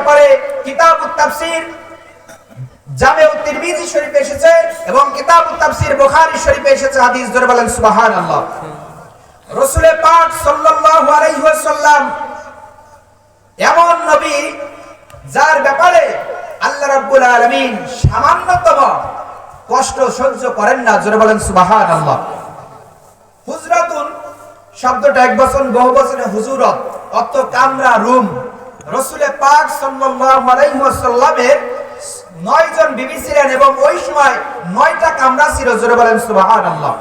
ব্যাপারে কিতাবুত তাফসীর জামেউ তিরমিজি শরীফে এসেছে এবং কিতাবুত তাফসীর বুখারী শরীফে এসেছে হাদিস ধরে বলেন সুবহানাল্লাহ। রসুলের পাক সাল্লাল্লাহু আলাইহি ওয়াসাল্লাম এমন নবী যার ব্যাপারে আল্লাহ রাব্বুল আলামিন সামান্যতম কষ্ট সহ্য করেন না, জোরে বলেন সুবহানাল্লাহ। হুজরাতুন শব্দটা এক বছর বহু বছরে হুজুরত অত কামরা রুম। রসুলে পাক ওয়াসাল্লামের নয় জন বিবি ছিলেন এবং ওই সময় নয়টা কামরা ছিল, জোরে বলেন সুবহানাল্লাহ।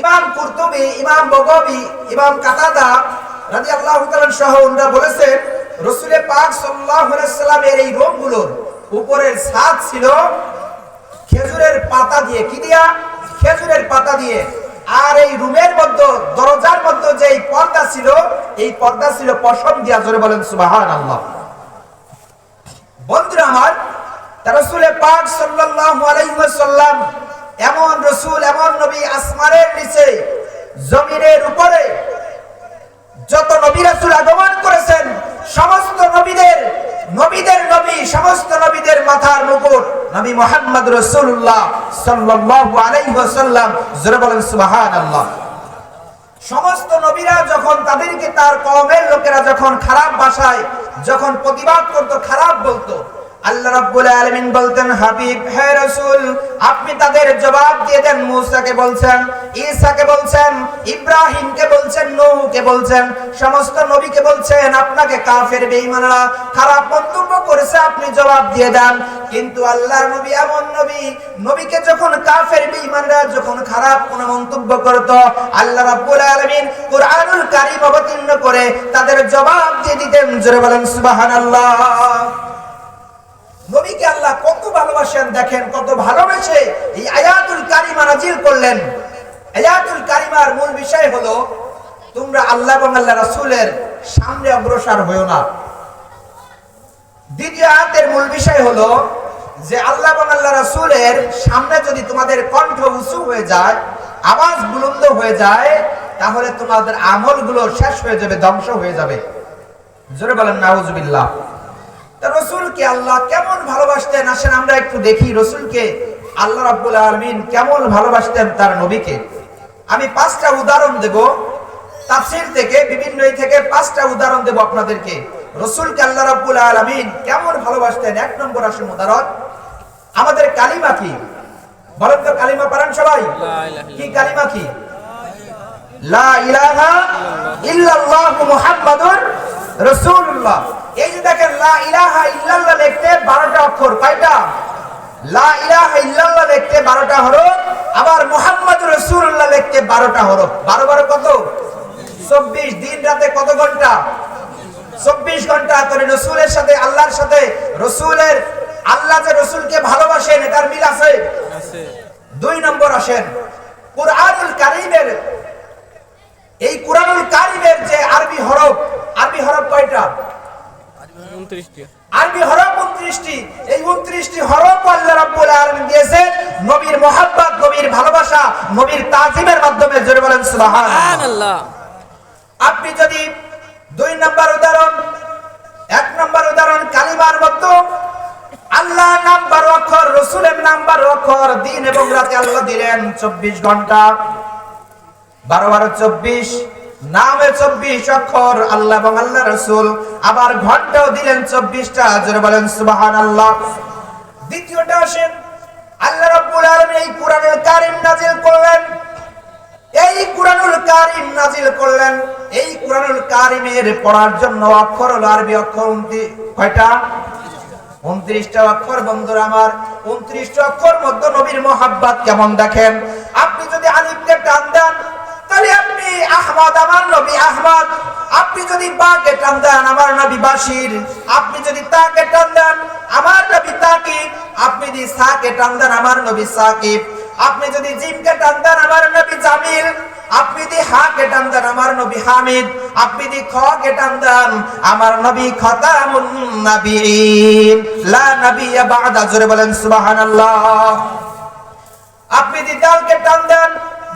ইমাম কুরতুবি, ইমাম বগবি, ইমাম কাতাদা রাদিয়াল্লাহু তাআলা সহ ওনারা বলেছেন রসুলের পাক সাল্লাল্লাহু সাল্লামের এই রুমগুলোর উপরের ছাদ ছিল খেজুরের পাতা দিয়ে, কি দিয়া? খেজুরের পাতা দিয়ে আর এই রুমের মধ্যে, দরজার মধ্যে যে এই পর্দা ছিল, এই পর্দা ছিল পশম দিয়া জোরে বলেন সুবাহান আল্লাহ বন্ধুরা আমার রসুলের পাক সাল্লাল্লাহু আলাইহি ওয়াসাল্লাম এমন রসুল, এমন নবী আসমানের নিচে, জমিনের উপরে যত নবী রাসূল আগমন করেছেন, সমস্ত নবীদের নবীদের নবী, সমস্ত নবীদের মাথার মুকুট নবী মোহাম্মদ রাসূলুল্লাহ সাল্লাল্লাহু আলাইহি ওয়াসাল্লাম, জোরে বলেন সুবহানাল্লাহ। সমস্ত নবীরা যখন তাদেরকে তার কওমের লোকেরা যখন খারাপ ভাষায়, যখন প্রতিবাদ করত, খারাপ বলতো আল্লাহ রাব্বুল আলামিন বলতেন, হাবিব, হে রাসূল, আপনি তাদের জবাব দিয়ে দেন বলছেন, ঈসাকে বলছেন, ইব্রাহিমকে বলছেন, নূহকে বলছেন, সমস্ত নবীকে বলছেন, আপনাকে কাফের বেঈমানরা খারাপ মন্তব্য করেছে, আপনি জবাব দিয়ে দেন। কিন্তু আল্লাহর নবী এমন নবী, নবীকে যখন কাফের বেঈমানরা যখন খারাপ কোনো মন্তব্য করত, আল্লাহ রাব্বুল আলামিন কুরআনুল কারীম অবতীর্ণ করে তাদের জবাব দিয়ে দিতেন, জোরে বলেন, সুবহানাল্লাহ। নবীকে আল্লাহ কত ভালোবাসেন, দেখেন কত ভালোবেসে এই আয়াতুল কারিমা নাজিল করলেন। আয়াতুল কারিমার মূল বিষয় হলো, তোমরা আল্লাহ এবং আল্লাহ রাসূলের সামনে অগ্রসর হয়েও না। দ্বিতীয় আয়াতের মূল বিষয় হলো যে আল্লাহ এবং আল্লাহ রাসূলের সামনে যদি তোমাদের কণ্ঠ উঁচু হয়ে যায়, আওয়াজ বুলন্দ হয়ে যায়, তাহলে তোমাদের আমলগুলো শেষ হয়ে যাবে, ধ্বংস হয়ে যাবে। জোরে বলেন, নাউজুবিল্লাহ। রসুলকে আল্লাহ কেমন ভালোবাসতেন? আসেন আমরা একটু দেখি রসুলকে আল্লাহ রাব্বুল আলামিন কেমন ভালোবাসতেন তার নবীকে। আমি পাঁচটা উদাহরণ দেব। তাফসীর থেকে বিভিন্ন থেকে পাঁচটা উদাহরণ দেব আপনাদেরকে। রসুলকে আল্লাহ রাব্বুল আলামিন কেমন ভালোবাসতেন? এক নম্বর আসেন উদাহরণ। আমাদের কালিমা কি? বলেন তো কালিমা পারেন সবাই? কি কালিমা কি? লা ইলাহা ইল্লাল্লাহু মুহাম্মাদুর রাসূলুল্লাহ। এই যে দেখেন লা ইলাহা ইল্লাল্লাহ লিখতে 12টা অক্ষর কয়টা? লা ইলাহা ইল্লাল্লাহ লিখতে 12টা হরফ আবার মুহাম্মাদুর রাসূলুল্লাহ লিখতে 12টা হরফ। 12 12 কত? 24 দিন রাতে কত ঘণ্টা? 24 ঘণ্টা। তোরে রাসূলের সাথে আল্লাহর সাথে রাসূলের আল্লাহ যে রাসূলকে ভালোবাসেন এটার মিল আছে। দুই নম্বর আসেন কুরআনুল কারীমের এই কুরআনুল কারীমের যে আরবি হরফ আরবি হরফ কয়টা? আরবি হরফ 29টি এই 29টি হরফ আল্লাহ রাব্বুল আলামিন দিয়েছেন নবীর মোহাব্বত নবীর ভালোবাসা নবীর তাজিমের মাধ্যমে জোরে বলেন সুবহানাল্লাহ। আপনি যদি দুই নাম্বার উদাহরণ এক নাম্বার উদাহরণ কালিমার মতো আল্লাহ নাম বারো অক্ষর রসুলের নাম বারো অক্ষর দিন এবং রাতে আল্লাহ দিলেন চব্বিশ ঘণ্টা। বারো বারো চব্বিশ, নামে চব্বিশ অক্ষর, আল্লাহ এবং আল্লাহ রসুল। আবার ঘন্টাও দিলেন চব্বিশটা, জোরে বলেন সুবাহান আল্লাহ দ্বিতীয়টা আসেন আল্লাহ রাব্বুল আলামিন এই কোরআনুল কারীম নাজিল করলেন। এই কুরআনুল কারীম নাজিল করলেন। এই কুরআনুল কারীমের পড়ার জন্য অক্ষর হলো আরবি অক্ষর কয়টা? উনত্রিশটা অক্ষর বন্ধুরা আমার। উনত্রিশটা অক্ষর মধ্যে নবীর মোহাব্বত কেমন দেখেন? আহমদ আমার নবী আহমদ। আপনি যদি বাকে টান দেন, আমার নবী বাশির। আপনি যদি তাকে টান দেন, আমার নবী তাকিব। আপনি যদি সাকে টান দেন, আমার নবী সাকিব। আপনি যদি জিমকে টান দেন, আমার নবী জামিল। আপনি যদি হা কে টান দেন, আমার নবী হামিদ। আপনি যদি খ কে টান দেন, আমার নবী খতামুন নবীন লা নবিয়্যা বাদা। জোরে বলেন, সুবহানাল্লাহ। আপনি যদি দালকে টান দেন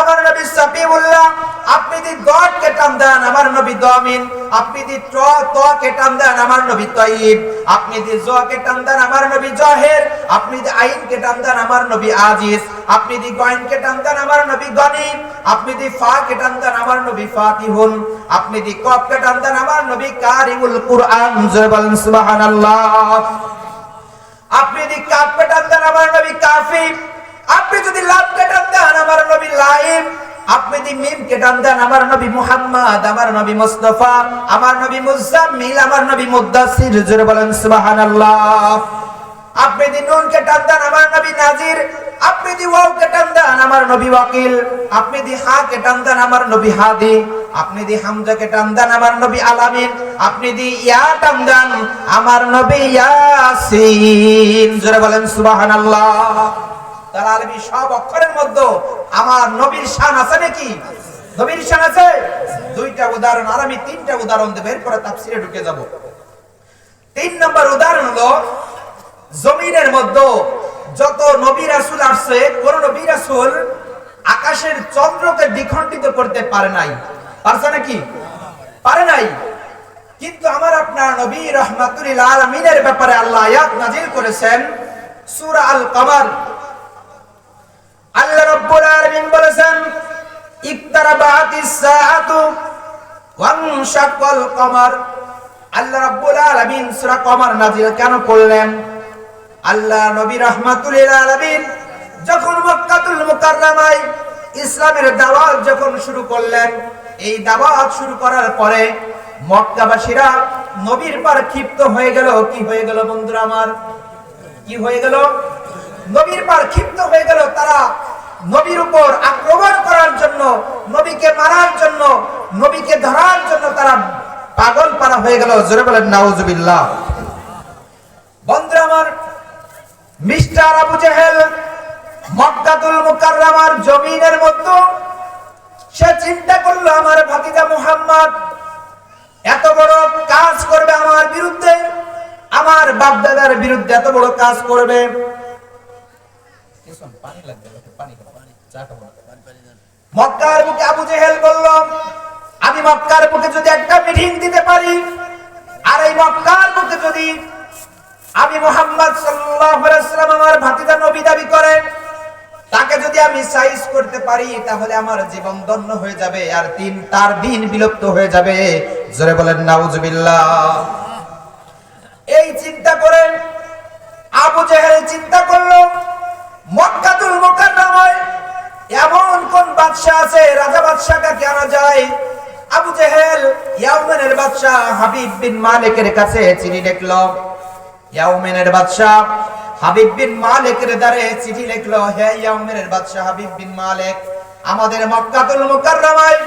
আমার নবী সাফিউল্লাহ, আপনি যদি গডকে টান দেন আমার নবী দমিন, আপনি যদি ত তকে টান দেন আমার নবী তয়িব, আপনি যদি জকে টান দেন আমার নবী জহের, আপনি যদি আইনকে টান দেন আমার নবী আজিজ, আপনি যদি গয়নকে টান দেন আমার নবী গনিম আপনি যদি ফাকে টান দেন আমার নবী ফাতিহুন, আপনি যদি কফকে টান দেন আমার নবী কারিমুল কুরআন জয় বলেন সুবহানাল্লাহ। আপনি যদি কাপ পেটান দেন আমার নবী কাফি আপনি যদি লাভ কেটান দেন আমার নবী লাইম আপনি যদি মিম কেটান দেন আমার নবী মুহাম্মদ আমার নবী মুস্তফা আমার নবী মুজাম্মিল আমার নবী মুদ্দাসির জোরে বলেন সুবহানাল্লাহ আপনি যদি নুন কেটান দেন আমার নবী নাজির আপনি যদি ওয়াও কেটান দেন আমার নবী ওয়াকিল আপনি যদি হা কেটান দেন আমার নবী হাদি আপনি যদি হামজা কেটান দেন আমার নবী আলামিন আপনি যদি ইয়া টান দেন আমার নবী ইয়াসিন জোরে বলেন সুবহানাল্লাহ সব অক্ষরের মধ্যে আমার নবীর শান আছে নাকি? নবীর শান আছে? দুইটা উদাহরণ আর আমি তিনটা উদাহরণ দেব এরপরে তাফসিরে ঢুকে যাব। তিন নম্বর উদাহরণ হলো, জমিনের মধ্যে যত নবী রাসূল আসছে, কোন নবী রাসূল আকাশের চন্দ্রকে দ্বিখণ্ডিত করতে পারে নাই। পারছে নাকি? পারে নাই। কিন্তু আমার আপনার নবী রহমাতুল আলমিনের ব্যাপারে আল্লাহ আয়াত নাজিল করেছেন, সূরা আল কমার আলামিন বলেছেন কমার। আল্লাহ রাব্বুল আলামিন সূরা কমার নাজিল কেন করলেন? আল্লাহ নবী রাহমাতুল আলামিন যখন মক্কাতুল ইসলামের দাওয়াত যখন শুরু করলেন, এই দাওয়াত শুরু করার পরে মক্কাবাসীরা নবীর পর ক্ষিপ্ত হয়ে গেল। কি হয়ে গেল বন্ধুরা আমার? কি হয়ে গেল? নবীর পর ক্ষিপ্ত হয়ে গেল তারা নবীর উপর আক্রমণ করার জন্য, নবীকে মারার জন্য, নবীকে ধরার জন্য তারা পাগল পারা হয়ে গেল। জোরে বলেন, নাউজুবিল্লাহ। বন্ধুরা আমার, মিস্টার আবু জেহেল মক্কাতুল মুকাররমার জমিনের মধ্যে, সে চিন্তা করল, আমার ভাতিজা মুহাম্মদ এত বড় কাজ করবে আমার বিরুদ্ধে, আমার বাপ দাদার বিরুদ্ধে এত বড় কাজ করবে। মক্কার বুকে আবু জেহেল বলল, আমি মক্কার বুকে যদি একটা মিটিং দিতে পারি, আর এই মক্কার বুকে যদি আমি মোহাম্মদ সাল্লাম আমার ভাতিজা নবী দাবি করে, তাকে যদি আমি সাইজ করতে পারি, তাহলে আমার জীবন ধন্য হয়ে যাবে, আর দিন তার দিন বিলুপ্ত হয়ে যাবে। জোরে বলেন, নাউজুবিল্লাহ। এই চিন্তা করেন আবু জেহেল চিন্তা করল কোন বাদশাহ আছে? রাজা বাদশাহকে কাকে আনা যায়? আবু জেহেল, ইয়াউমেনের বাদশাহ হাবিব বিন মালিকের কাছে চিঠি লিখলো। ইয়াউমেনের বাদশাহ হাবিব বিন মালিকের দ্বারে চিঠি লিখলো, হে ইয়াউমেনের বাদশাহ হাবিব বিন মালিক, আমাদের মক্কাতুল মুকাররমায়